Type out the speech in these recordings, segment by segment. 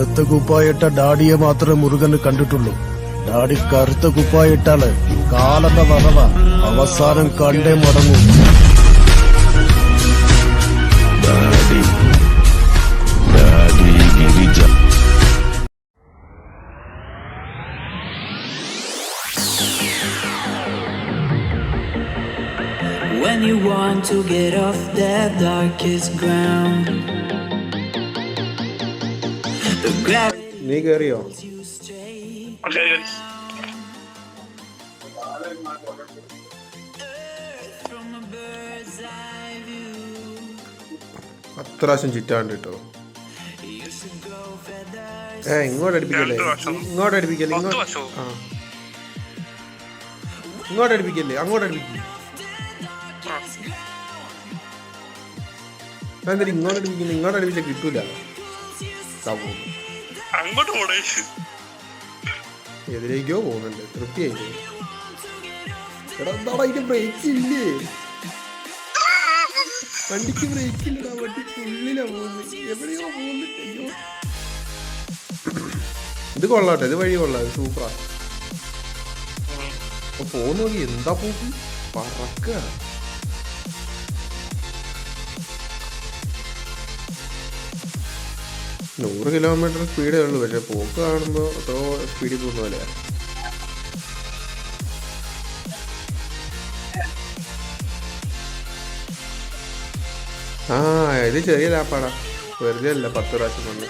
വെളുത്ത കുപ്പായിട്ട ഡാഡിയെ മാത്രമേ മുരുകന് കണ്ടിട്ടുള്ളൂ ഡാഡി കറുത്ത കുപ്പായിട്ടാല് കാലന്റെ വറവ അവസാനം കണ്ടേ മടങ്ങൂ daddy daddy Girija When you want to get off that darkest ground, view, കേറിയോ? പ്രാവശ്യം ചുറ്റാണ്ട് കേട്ടോ. ഏ ഇങ്ങോട്ട് അടിപ്പിക്കല്ലേ ഇങ്ങോട്ട് അടിപ്പിക്കല്ലേ ഇങ്ങോട്ട്? ആ. ഇങ്ങോട്ട് അടിപ്പിക്കല്ലേ അങ്ങോട്ട് അടുപ്പിക്കില്ലേ എന്തായാലും ഇങ്ങോട്ട് അടുപ്പിക്കില്ല ഇങ്ങോട്ട് അടിപ്പിച്ചാൽ കിട്ടൂല. പോകുന്നു. അങ്ങോട്ട് പോണേ എതിലേക്കോ പോകുന്നുണ്ട്. തൃപ്തിയായിട്ട് എടാ എന്താടാ ബ്രേക്ക് ഇല്ലേ? വണ്ടിക്ക് ബ്രേക്ക് ഇല്ലടാ വണ്ടി ഉള്ളിലാ പോകുന്നത്. എവിടെയോ പോകുന്നുണ്ട് അയ്യോ ഇത് കൊള്ളാട്ടെ ഇത് വഴി കൊള്ളാം സൂപ്പറാ അപ്പൊ പോകുന്ന നോക്കി എന്താ പോക്ക്? പറക്കുക നൂറ് കിലോമീറ്റർ സ്പീഡേ ഉള്ളൂ. പക്ഷെ പോക്ക് കാണുമ്പോൾ അത്രോ സ്പീഡിൽ പോകുന്ന പോലെയാ. ആ ഇത് ചെറിയ ലാപ്പാടാ. വെറുതെ അല്ല പത്ത് പ്രാവശ്യം വന്ന്.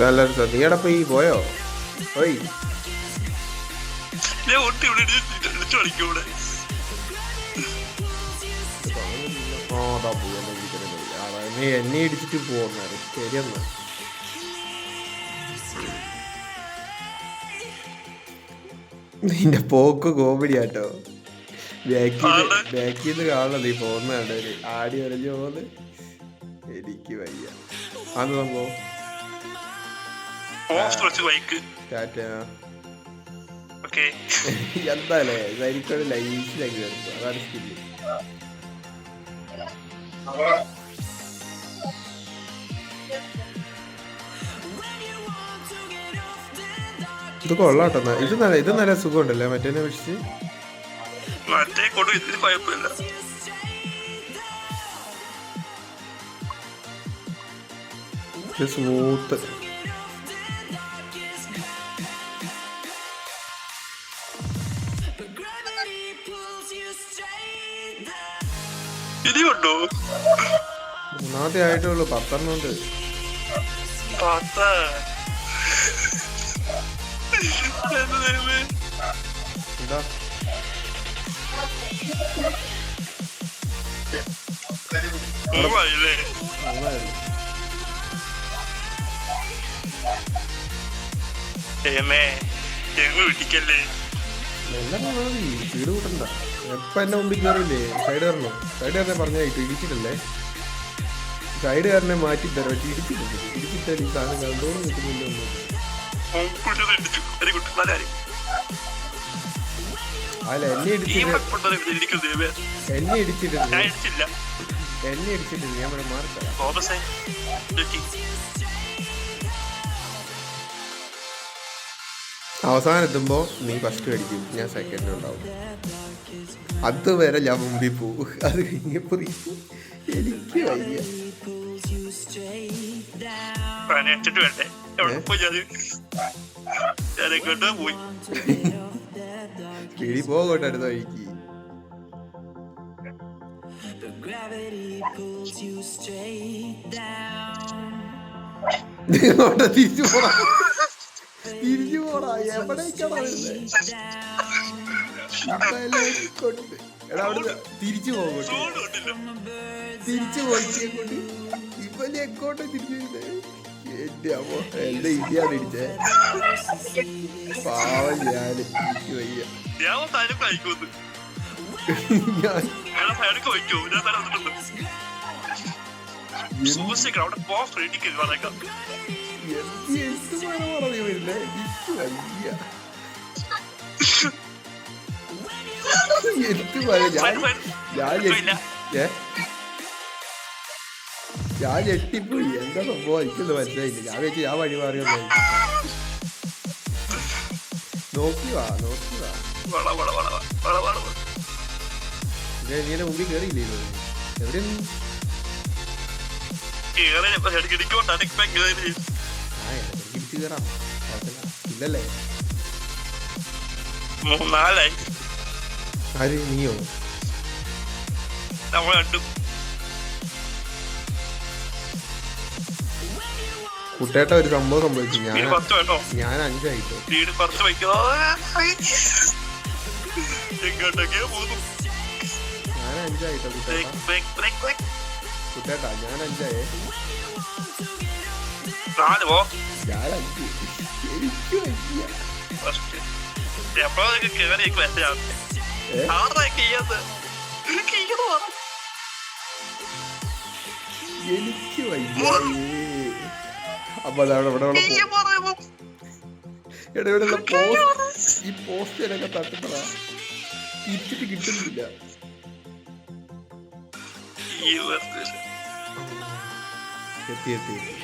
രസം. നീ എടപ്പ ഈ പോയോ? ഓയ്. ഞാൻ ഒട്ടി ഇവിടെ അതാ പോയി എന്നെ ഇടിച്ചിട്ട് പോകുന്നത് ശരിയെന്നാ നിന്റെ പോക്ക് കോമഡി ആട്ടോ. ബാക്കിൽ ആണ്. കാണണത് നിന്ന് കാണണം നീ പോകുന്നതാണ് ആടി വരഞ്ഞു പോകുന്നത്. എനിക്ക് വയ്യ. അന്ന് സംഭവം ടാറ്റ. എന്താല്ലേ സൈനിക്കോട് ലൈസിലാക്കി അതാണ് സ്കില്ല് ഇത് കൊള്ളാട്ടോ. ഇത് നല്ല ഇത് നല്ല സുഖമുണ്ടല്ലേ? മറ്റേ ഇതിന് കുഴപ്പമില്ല. ഇത് സ്മൂത്ത് ഇനിയുണ്ടോ മൂന്നാമത്തെ ആയിട്ടേ ഉള്ളൂ പത്തെണ്ണം ഉണ്ട് പത്ത് എന്ത് എങ്ങ് ഇടിക്കല്ലേ? എല്ലാം വീട് കൂട്ടണ്ട? എപ്പം എന്നെ മുമ്പിൽ കയറില്ലേ സൈഡ് കയറണോ സൈഡ് കയറിനെ പറഞ്ഞാൽ ഇടിച്ചിട്ടല്ലേ? സൈഡ് കയറിനെ മാറ്റി തരാം പക്ഷെ ഇടിച്ചിട്ടില്ല ഇടിച്ചിട്ടാൽ ഈ സാധനം കണ്ടോളം കിട്ടുന്നില്ല അല്ല എന്നെ ഇടിച്ചിട്ട് എന്നെ ഇടിച്ചിട്ടില്ല എന്നെ ഇടിച്ചിട്ടില്ല ഞാൻ മാറി മാറിത്തരാം. അവസാനം എത്തുമ്പോൾ നീ ഫസ്റ്റ് അടിക്കും ഞാൻ സെക്കൻഡ് ഉണ്ടാവും. അതുവരെ ഞാൻ മുമ്പിൽ പോകും അത് കഴിഞ്ഞപ്പോൾ എനിക്ക് വയ്യ. പണിയച്ചിട്ട് വേണ്ടേ? എവിടെ പോയി ഞാൻ എങ്ങോട്ടോ പോയി. കിഴി പോകട്ടെ അടുത്ത വഴിക്ക്. Gravity pulls you straight down. തിരിച്ചു പോടാ തിരിച്ചു പോടാ എവിടേക്കാണ്. കൊണ്ട്. എടാ അവിടെ തിരിച്ചു പോകട്ടെ തിരിച്ചു പോയി കൊണ്ട്. ഇവനെ എങ്ങോട്ട് തിരിച്ചു പോയത് എന്റെ അമ്മ എന്റെ ഇടിയാണ് ഇടിച്ചേ പാവം ഞാൻ എനിക്ക് വയ്യ. എന്ത് എന്ത് മഴ വരുന്നേ എനിക്ക് വയ്യ എന്ത് ഞാൻ ഞാൻ? ഞാൻ ഞെട്ടിപ്പോയി. എന്താ സംഭവം? എനിക്കൊന്നും മനസ്സിലായില്ല. ഞാൻ വെച്ച് ഞാൻ വഴി മാറി നോക്കി വാ നോക്കി വാ. നീന്റെ മുമ്പിൽ കേറിയില്ലേ എവിടെ തിരിച്ചു കയറാം. ഇല്ലല്ലേ? മൂന്നാലായി. ആര്? നീയോ? നമ്മൾ കണ്ടു കുട്ടേട്ട ഒരു സംഭവം സംഭവിച്ചു. ഞാൻ ഞാൻ അഞ്ചായിട്ടോ. ഞാൻ അഞ്ചായിട്ടോ കുട്ടേട്ട ഞാൻ അഞ്ചായേ. ഞാൻ അഞ്ച് എനിക്ക് വയ്യ എപ്പോഴൊക്കെ കേറി ഏ? ആറാ കീയത് എനിക്ക് വയ്യ അപ്പൊ അവിടെ ഇവിടെ ഉള്ള പോസ്റ്റ് ഈ പോസ്റ്റ് എന്നൊക്കെ തട്ടുന്നതാ തിരിച്ചിട്ട് കിട്ടുന്നില്ല എത്തി എത്തി എത്തി.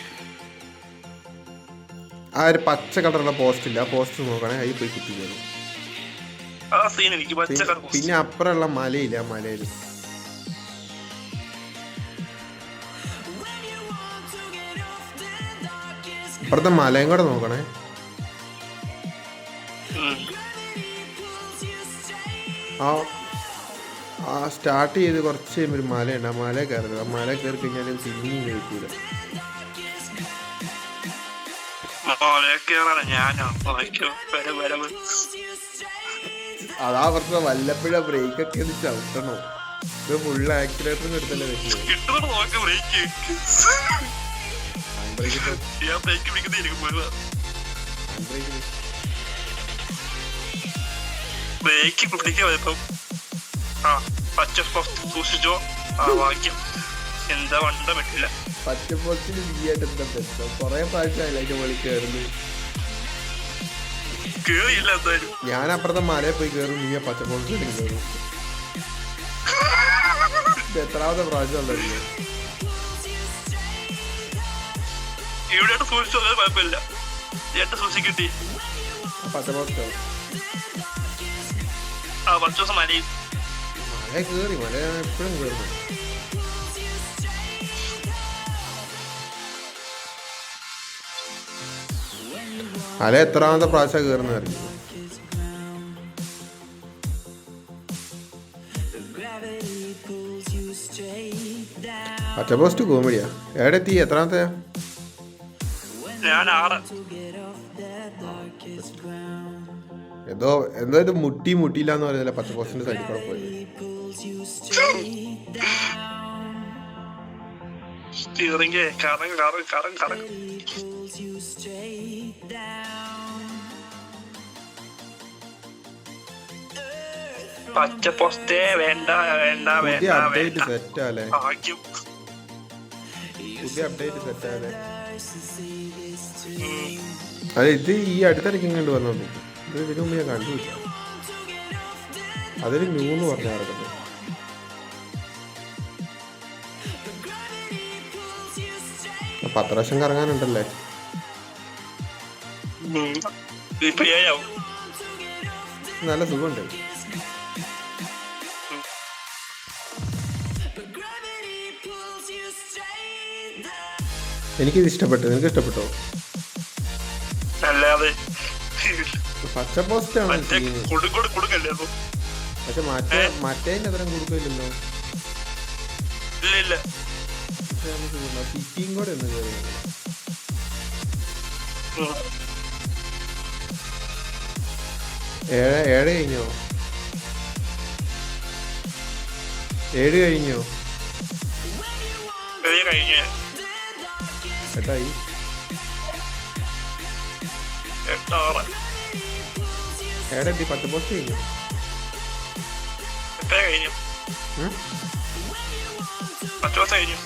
ആ ഒരു പച്ച കളറുള്ള പോസ്റ്റ് ഇല്ല. ആ പോസ്റ്റ് നോക്കണേ അതിൽ പോയി കുത്തി കയറും. ആ സീൻ എനിക്ക് പച്ച പിന്നെ- അപ്പുറമുള്ള മലയില്ല ആ മലയിൽ. അപ്പുറത്തെ മലയും കൂടെ നോക്കണേ. ആ ആ സ്റ്റാർട്ട് ചെയ്ത് കുറച്ച് കഴിയുമ്പോൾ ഒരു മലയുണ്ട്. ആ മല കയറരുത്. ആ മല കയറി കഴിഞ്ഞാൽ പിന്നെയും കഴിക്കൂല അതാ പ്രശ്നം വല്ലപ്പോഴ ബ്രേക്ക് ഒക്കെ ഒന്ന് ചവിട്ടണോ. ഇത് ഫുൾ ആക്സിലേറ്റർ എടുത്തല്ലേ ബ്രേക്ക് പിടിക്കാം ആ പച്ച സൂക്ഷിച്ചോ? ആ വാക്യം എന്താ വണ്ട പറ്റില്ല. പച്ചപ്പുറത്തിന് നീയായിട്ട് എന്താ ബന്ധം കൊറേ പ്രാവശ്യമായില്ല അതിന്റെ മുകളിൽ ഞാൻ അപ്പുറത്തെ മലയിൽ പോയി കയറും നീ ആ പച്ചപ്പുറത്തിൽ കയറും എത്രാമത്തെ പ്രാവശ്യം ഉള്ളതല്ലേ ഇവിടെയായിട്ട് സൂക്ഷിച്ചോ പച്ചപ്പുറത്തോ ആ പത്ത് ദിവസം മലയും. മല കയറി മല എപ്പോഴും കയറുന്നു മല എത്രാമത്തെ പ്രാവശ്യം കയറുന്ന അറിയും. പച്ച പോസ്റ്റ് കോമഡിയാ എവിടെ എത്തി? എത്രാമത്തെ? ഞാൻ ആറ്. To get off that darkest ground. എന്തോ എന്തോ ഇത് മുട്ടി മുട്ടിയില്ല എന്ന് പറയുന്നില്ല പച്ച പോസ്റ്റിന്റെ സൈഡിൽ കൂടെ പോയത് steering pulls you straight down. പച്ച പോസ്റ്റേ വേണ്ട വേണ്ട വേണ്ട ഭാഗ്യം പുതിയ അപ്ഡേറ്റ്. അതെ ഇത് ഈ അടുത്തിടയ്ക്ക് ഇങ്ങോട്ട് വന്നു ഇത് ഇതിനു മുമ്പ് ഞാൻ കണ്ടു അതൊരു ന്യൂ എന്ന് പത്ത് പ്രാവശ്യം കറങ്ങാനുണ്ടല്ലേ? നല്ല സുഖമുണ്ട്. എനിക്കിത് ഇഷ്ടപ്പെട്ടു. നിനക്ക് ഇഷ്ടപ്പെട്ടോ? അല്ലാതെ. പച്ച പോസ്റ്റ് അപ്പൊ പക്ഷെ മറ്റേ മറ്റേ കൊടുക്കില്ലല്ലോ ഇല്ല. ഇല്ല സിറ്റിയും കൂടെ ഒന്ന് കയറി. ഏഴ് ഏഴ് കഴിഞ്ഞോ ഏഴ് കഴിഞ്ഞോ എട്ടായി ഏഴെത്തി പത്ത് പോസ്റ്റ് കഴിഞ്ഞു കഴിഞ്ഞു പത്ത് ദിവസം കഴിഞ്ഞു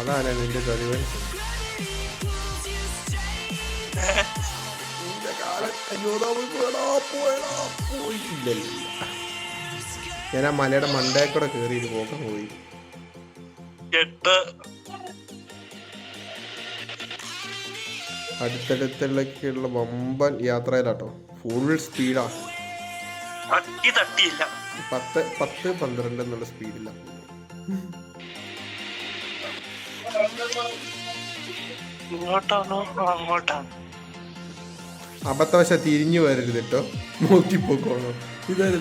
ഇല്ല, നിന്റെ കഴിവ് ഞാൻ ആ മലയുടെ മണ്ടേ കൂടെ കേറിയിട്ട് ഇത് പോക്കാൻ പോയി അടുത്തടുത്തുള്ള വമ്പൻ യാത്രയിലാട്ടോ. ഫുൾ സ്പീഡാ പത്ത് പത്ത് പന്ത്രണ്ട് എന്നുള്ള സ്പീഡില്ല ഇങ്ങോട്ടാണോ ആ, അങ്ങോട്ടാണ് അബദ്ധവശ തിരിഞ്ഞു വരരുത് കേട്ടോ. നോക്കിപ്പോക്കോണോ ഇതൊരു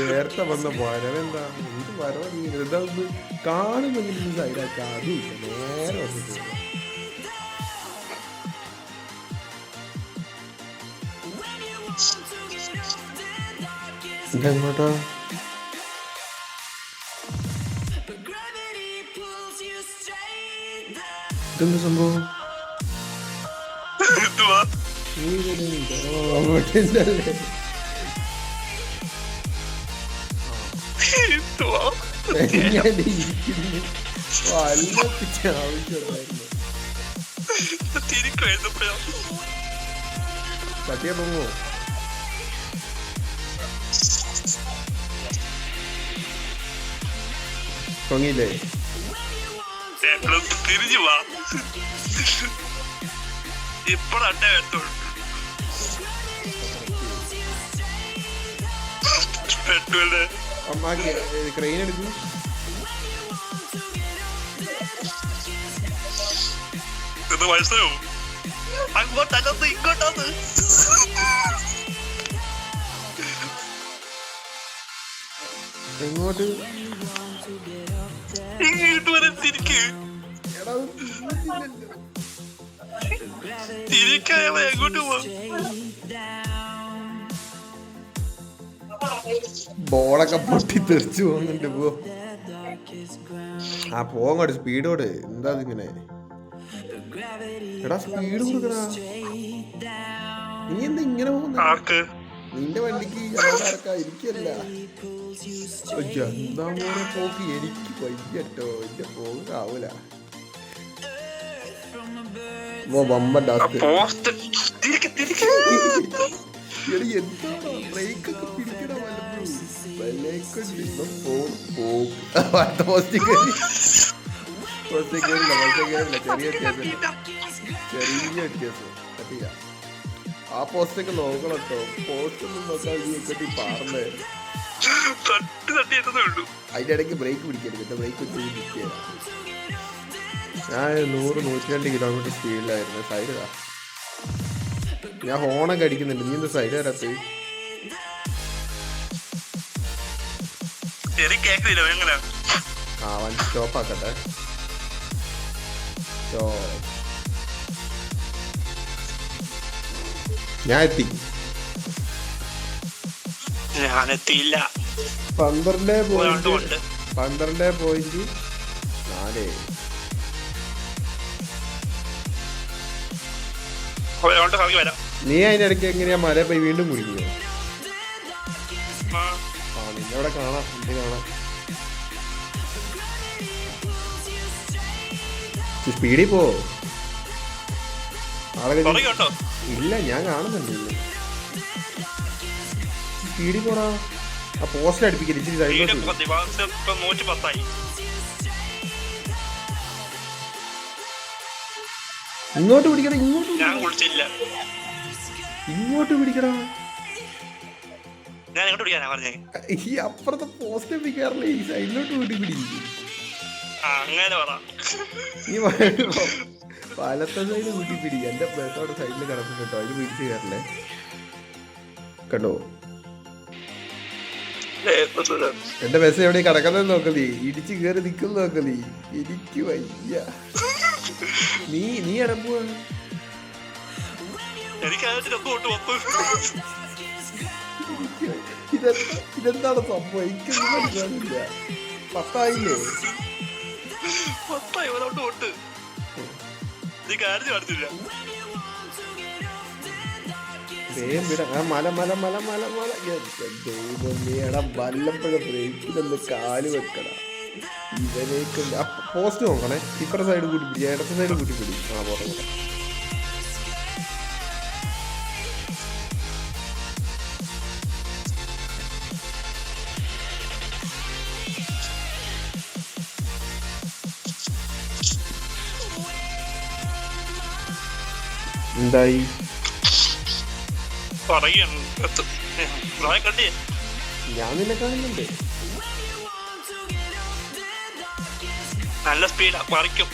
നേരത്തെ വന്ന വരവെന്താ എന്ത് വരവ് ഇതൊന്ന് കാണുമെങ്കിൽ സൈഡാക്കി. അതും നേരെ വന്നിട്ട് ഇതെങ്ങോട്ടാ? തിരിക്കും സംഭവം സത്യ പൊങ്ങോ പൊങ്ങിയില്ലേ തിരിഞ്ഞു വാ. ഇപ്പഴട്ടേ അമ്മാക്ക് ക്രെയിൻ എടുക്കൂ. ഇത് മനസ്സിലാവും അങ്ങോട്ടകത്ത് ഇങ്ങോട്ടത് എങ്ങോട്ട്? ഇങ്ങോട്ട് വരെ തിരിക്ക് തിരിഞ്ഞില്ലല്ലോ. എങ്ങോട്ട് ബോളൊക്കെ പൊട്ടി തെറിച്ചു പോകുന്നുണ്ട് പോ. ആ പോങ്ങോട്ട് സ്പീഡോട് എന്താ ഇങ്ങനെ എടാ സ്പീഡ് കൊടുക്കടാ. നീ എന്താ ഇങ്ങനെ പോകുന്ന? ആർക്ക്? നിന്റെ വണ്ടിക്ക് ആൾക്കാരൊക്കെ ഇരിക്കല്ല. എന്താ പോക്ക്? എനിക്ക് വയ്യട്ടോ. എന്റെ പോക്ക് ആവൂല. കയറില്ല ചെറിയ വ്യത്യാസം. പറ്റില്ല. ആ പോസ്റ്റൊക്കെ നോക്കണം കേട്ടോ പോസ്റ്റ് ഒന്നും നോക്കാൻ എക്കട്ടി പാർന്നേ തട്ടി തട്ടി എത്തതേ ഉള്ളൂ. അതിന്റെ ഇടയ്ക്ക് ബ്രേക്ക് പിടിക്കരുത് കേട്ടോ. ബ്രേക്ക് വെച്ച് നിൽക്കുക ഞാൻ നൂറ് നൂറ്റി രണ്ട് കിലോമീറ്റർ സ്പീഡിലായിരുന്നു സൈഡിലാ ഞാൻ ഹോണൊക്കെ അടിക്കുന്നുണ്ട്. നീ എന്താ സൈഡ് വരാത്ത ആ വണ്ടി സ്റ്റോപ്പ് ആക്കട്ടെ. ഞാൻ എത്തി. ഞാനെത്തിയില്ല. പന്ത്രണ്ട് പോയിന്റ് പന്ത്രണ്ട് പോയിന്റ് നാല്. നീ അതിനിടയ്ക്ക് എങ്ങനെയാ മല പോയി വീണ്ടും കുടിക്കുക ആ, ആ നിന്നെ അവിടെ കാണാം നിന്നെ കാണാം. സ്പീഡിൽ പോ. ഇല്ല ഞാൻ കാണുന്നുണ്ട്. സ്പീഡിൽ പോടാ. ആ പോസ്റ്റ് അടുപ്പിക്കില്ല ഇച്ചിരി സൈഡിലോട്ട് നൂറ്റി പത്തായി ഇങ്ങോട്ട് പിടിക്കണം ഇങ്ങോട്ട് ഞാൻ കുളിച്ചില്ല. ഇങ്ങോട്ട് പിടിക്കണം ഞാൻ പിടിക്കാനാ പറഞ്ഞേ? ഈ അപ്പുറത്തെ പോസ്റ്റ് പിടിക്കാറില്ല ഈ സൈഡിലോട്ട് കൂടി പിടിക്കും. ആ അങ്ങനെ പറ. ഈ പാലത്തെ സൈഡ് കൂട്ടി പിടിക്കുക എന്റെ ബസ്സോടെ സൈഡിൽ കിടക്കുന്നു കേട്ടോ അതിന് പിടിച്ച് കയറല്ലേ കണ്ടോ. എന്റെ ബസ് എവിടെ കിടക്കുന്നത് നോക്കലീ ഇടിച്ച് കയറി നിൽക്കുന്ന നോക്കലീ എനിക്ക് വയ്യ. നീ നീ ഇതെന്താ ഇതെന്താണ് സംഭവം? എനിക്കൊന്നും പത്തായില്ലേ? പത്തായി നീ കാര്യം വിട മല മല മല മല മല. പോസ്റ്റ് നോക്കണേ. ഇപ്പുറ സൈഡ് കൂട്ടി പിടി. സൈഡ് പിടി. ആ പുറത്ത് എന്തായി? കണ്ടേ ഞാൻ നിന്നെ കാണുന്നുണ്ട്. നല്ല സ്പീഡാ പറിക്കും.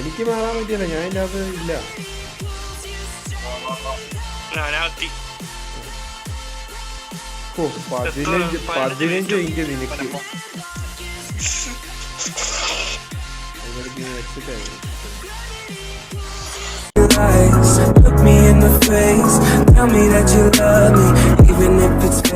എനിക്ക് മാറാൻ പറ്റിയല്ല ഞാൻ എന്റെ അത് ഇല്ല. ഓ പതിനഞ്ച് നിനക്ക്. Look me in the face, tell me that you love me, even if it's